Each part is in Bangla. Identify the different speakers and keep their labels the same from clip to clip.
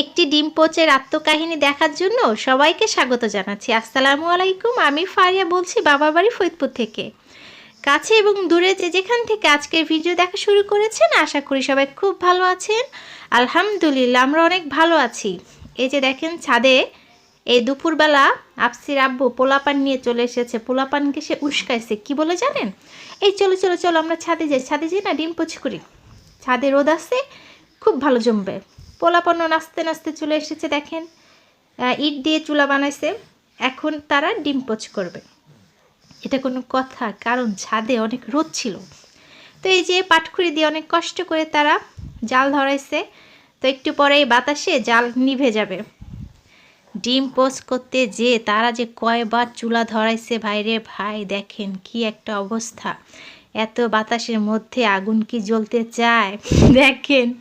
Speaker 1: একটি ডিম পোচের আত্মকাহিনী দেখার জন্য সবাইকে স্বাগত জানাচ্ছি। আসসালামু আলাইকুম, আমি ফারিয়া বলছি বাবার বাড়ি ফরিদপুর থেকে। কাছে এবং দূরে যে যেখান থেকে আজকের ভিডিও দেখা শুরু করেছেন, আশা করি সবাই খুব ভালো আছেন। আলহামদুলিল্লাহ, আমরা অনেক ভালো আছি। এই যে দেখেন ছাদে এই দুপুরবেলা আফসির আব্বু পোলাপান নিয়ে চলে এসেছে। পোলাপানকে সে উস্কাইছে, কি বলে জানেন? এই চলো চলো চলো, আমরা ছাদে যাই। ছাদে যাই না ডিম পোচ করি। ছাদে রোদ আছে, খুব ভালো জমবে। পোলাপন্ন নাচতে নাচতে চলে এসেছে, দেখেন। ইট দিয়ে চুলা বানাইছে। এখন তারা ডিম পোচ করবে। এটা কোনো কথা, কারণ ছাদে অনেক রোদ ছিল। তো এই যে পাটখুরি দিয়ে অনেক কষ্ট করে তারা জাল ধরাইছে, তো একটু পরে এই বাতাসে জাল নিভে যাবে। ডিম পোস্ট করতে যে তারা যে কয়বার চুলা ধরাইছে, ভাইরে ভাই, দেখেন কি একটা অবস্থা। এত বাতাসের মধ্যে আগুন কি জ্বলতে চায়? দেখেন,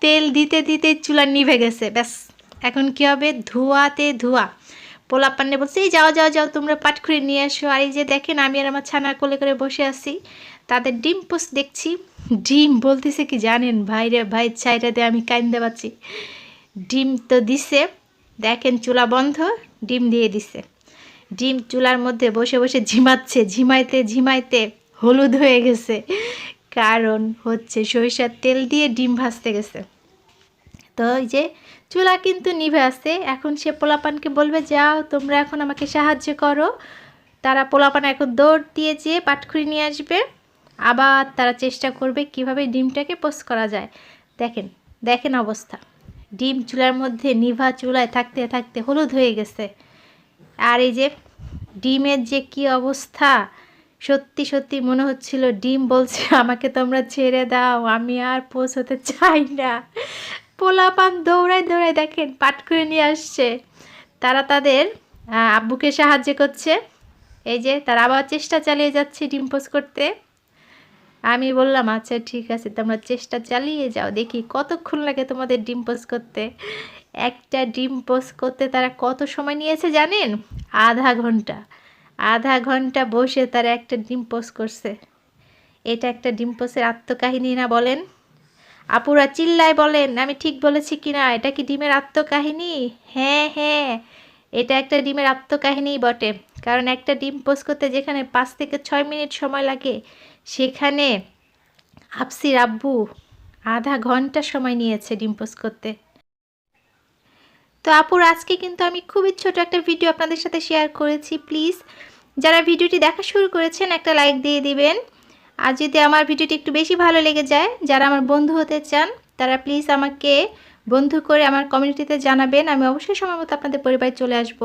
Speaker 1: তেল দিতে দিতে চুলা নিভে গেছে, ব্যাস। এখন কি হবে? ধোঁয়াতে ধোঁয়া। পোলা পান্নে বলছে, এই যাও যাও যাও, তোমরা পাটখুরি নিয়ে আসো আর এই যে দেখেন, আমি আর আমার ছানা কোলে করে বসে আছি। তাদের ডিম পোস দেখছি। ডিম বলতেছে কি জানেন? ভাইরে ভাই ছাইটাতে আমি কান্দে পাচ্ছি ডিম তো দিছে। দেখেন, চুলা বন্ধ, ডিম দিয়ে দিছে। ডিম চুলার মধ্যে বসে বসে ঝিমাচ্ছে, ঝিমাইতে ঝিমাইতে। হলুদ হয়ে গেছে। কারণ হচ্ছে সরিষার তেল দিয়ে ডিম ভাজতে গেছে। তো এই যে চুলা কিন্তু নিভে আছে। এখন সে পোলাপানকে বলবে, যাও, তোমরা এখন আমাকে সাহায্য করো। তারা পোলাপান এখন দৌড় দিয়ে যেয়ে পাটখুরি নিয়ে আসবে। আবার তারা চেষ্টা করবে কীভাবে ডিমটাকে পোস্ট করা যায়। দেখেন দেখেন অবস্থা। ডিম চুলার মধ্যে নিভা চুলায় থাকতে থাকতে হলুদ হয়ে গেছে। আর এই যে ডিমের যে কি অবস্থা সত্যি সত্যি মনে হচ্ছিল ডিম বলছে, আমাকে তোমরা ছেড়ে দাও, আমি আর পৌঁছতে চাই না। পোলাপান দৌড়ায় দৌড়ায় দেখেন, পাট করে নিয়ে আসছে। তারা তাদের আব্বুকে সাহায্য করছে। এই যে, তারা আবার চেষ্টা চালিয়ে যাচ্ছে ডিম পোস্ট করতে। আমি বললাম আচ্ছা ঠিক আছে, তোমরা চেষ্টা চালিয়ে যাও, দেখি কতক্ষণ লাগে তোমাদের ডিম পোস্ট করতে। একটা ডিম পোস্ট করতে তারা কত সময় নিয়েছে জানেন? আধা ঘণ্টা। আধা ঘণ্টা বসে তারা একটা ডিম পোস্ট করছে। এটা একটা ডিম পোস্টের আত্মকাহিনী না বলেন? আপুরা চিল্লায় বলেন, আমি ঠিক বলেছি কি না? এটা কি ডিমের আত্মকাহিনী? হ্যাঁ হ্যাঁ এটা একটা ডিমের আত্মকাহিনীই বটে। কারণ একটা ডিম করতে যেখানে পাঁচ থেকে ছয় মিনিট সময় লাগে, সেখানে আফসির আব্বু আধা ঘণ্টা সময় নিয়েছে ডিম করতে। তো আপুর আজকে কিন্তু আমি খুবই ছোট একটা ভিডিও আপনাদের সাথে শেয়ার করেছি প্লিজ যারা ভিডিওটি দেখা শুরু করেছেন, একটা লাইক দিয়ে দিবেন। আর যদি আমার ভিডিওটি একটু বেশি ভালো লেগে যায়, যারা আমার বন্ধু হতে চান, তারা প্লিজ আমাকে বন্ধু করে আমার কমিউনিটিতে জানাবেন। আমি অবশ্যই সময় মতো আপনাদের পরিবারে চলে আসব।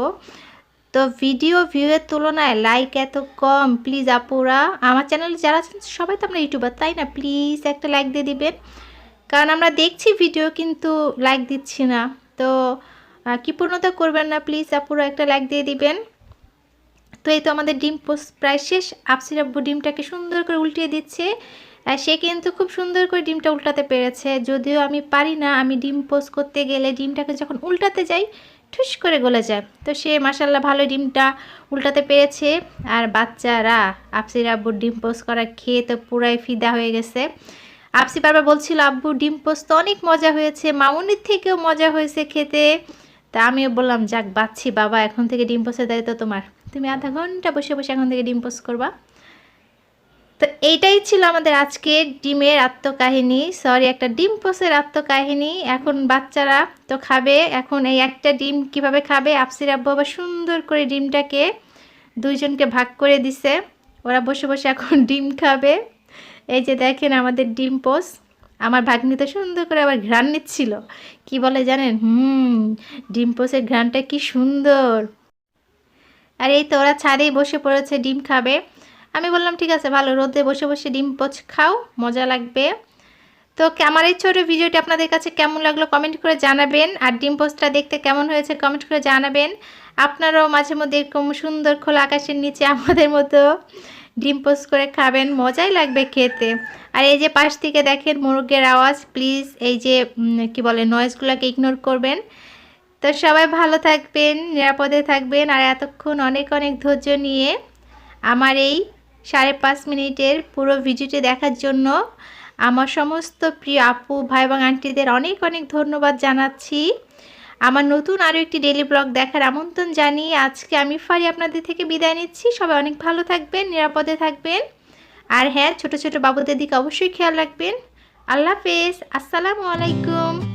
Speaker 1: তো ভিডিও ভিউয়ের তুলনায় লাইক এত কম প্লিজ আপুরা। আমার চ্যানেলে যারা আছেন, সবাই তো আমরা ইউটিউবার তাই না? প্লিজ একটা লাইক দিয়ে দিবেন। কারণ আমরা দেখছি ভিডিও কিন্তু লাইক দিচ্ছি না। তো আহ, কি পূর্ণতা করবেন না প্লিজ আপুরা একটা লাইক দিয়ে দিবেন। তো এই তো আমাদের ডিম পোস্ট প্রায় শেষ। আপসির আব্বু ডিমটাকে সুন্দর করে উল্টিয়ে দিচ্ছে। সে কিন্তু খুব সুন্দর করে ডিমটা উল্টাতে পেরেছে। যদিও আমি পারি না আমি ডিম পোস্ট করতে গেলে ডিমটাকে যখন উল্টাতে যাই ঠুস করে গলে যায়। তো সে মাসাল্লাহ ভালো ডিমটা উল্টাতে পেরেছে। আর বাচ্চারা আফসির আব্বুর ডিম পোস্ট করা খেয়ে তো পুরাই ফিদা হয়ে গেছে। আপসি বারবার বলছিল আব্বু ডিম পোস্ট তো অনেক মজা হয়েছে। মামুনির থেকেও মজা হয়েছে খেতে। তা আমিও বললাম, যাক, বাচ্ছি, বাবা, এখন থেকে ডিম পোস্টের দায়িত্ব তোমার। তুমি আধা ঘণ্টা বসে বসে এখন থেকে ডিম করবা। তো এইটাই ছিল আমাদের আজকের ডিমের আত্মকাহিনী। সরি, একটা ডিম পোস্টের আত্মকাহিনী। এখন বাচ্চারা তো খাবে। এখন এই একটা ডিম কীভাবে খাবে? আপসির আব্বু আবার সুন্দর করে ডিমটাকে দুইজনকে ভাগ করে দিছে। ওরা বসে বসে এখন ডিম খাবে। এই যে দেখেন আমাদের ডিম পোস্ট আমার ভাগ্নি তো সুন্দর করে আবার ঘ্রাণ নিচ্ছিল। কি বলে জানেন? হুম ডিম পোস্টের ঘ্রাণটা কি সুন্দর। আর এই তো ওরা ছাদেই বসে পড়েছে, ডিম খাবে। আমি বললাম, ঠিক আছে, ভালো, রোদে বসে বসে ডিম পোচ খাও, মজা লাগবে। তো আমার এই ছোটো ভিডিওটি আপনাদের কাছে কেমন লাগল কমেন্ট করে জানাবেন। আর ডিম পোস্টটা দেখতে কেমন হয়েছে কমেন্ট করে জানাবেন। আপনারাও মাঝে মধ্যে এরকম সুন্দর খোলা আকাশের নিচে আমাদের মতো ডিম পোস্ট করে খাবেন, মজাই লাগবে খেতে। আর এই যে পাশ থেকে দেখেন মুরগের আওয়াজ প্লিজ এই যে কি বলে নয়েজগুলোকে ইগনোর করবেন। তো সবাই ভালো থাকবেন, নিরাপদে থাকবেন, আর এতক্ষণ অনেক অনেক ধৈর্য নিয়ে আমার এই সাড়ে পাঁচ মিনিটের পুরো ভিডিওটি দেখার জন্য আমার সমস্ত প্রিয় আপু, ভাই এবং আন্টিদের অনেক অনেক ধন্যবাদ জানাচ্ছি। আমার নতুন আরও একটি ডেলি ব্লগ দেখার আমন্ত্রণ জানিয়ে আজকে আমি ফারি আপনাদের থেকে বিদায় নিচ্ছি। সবাই অনেক ভালো থাকবেন, নিরাপদে থাকবেন। আর হ্যাঁ ছোট ছোট বাবুদের দিকে অবশ্যই খেয়াল রাখবেন। আল্লাহ হাফেজ, আসসালামু আলাইকুম।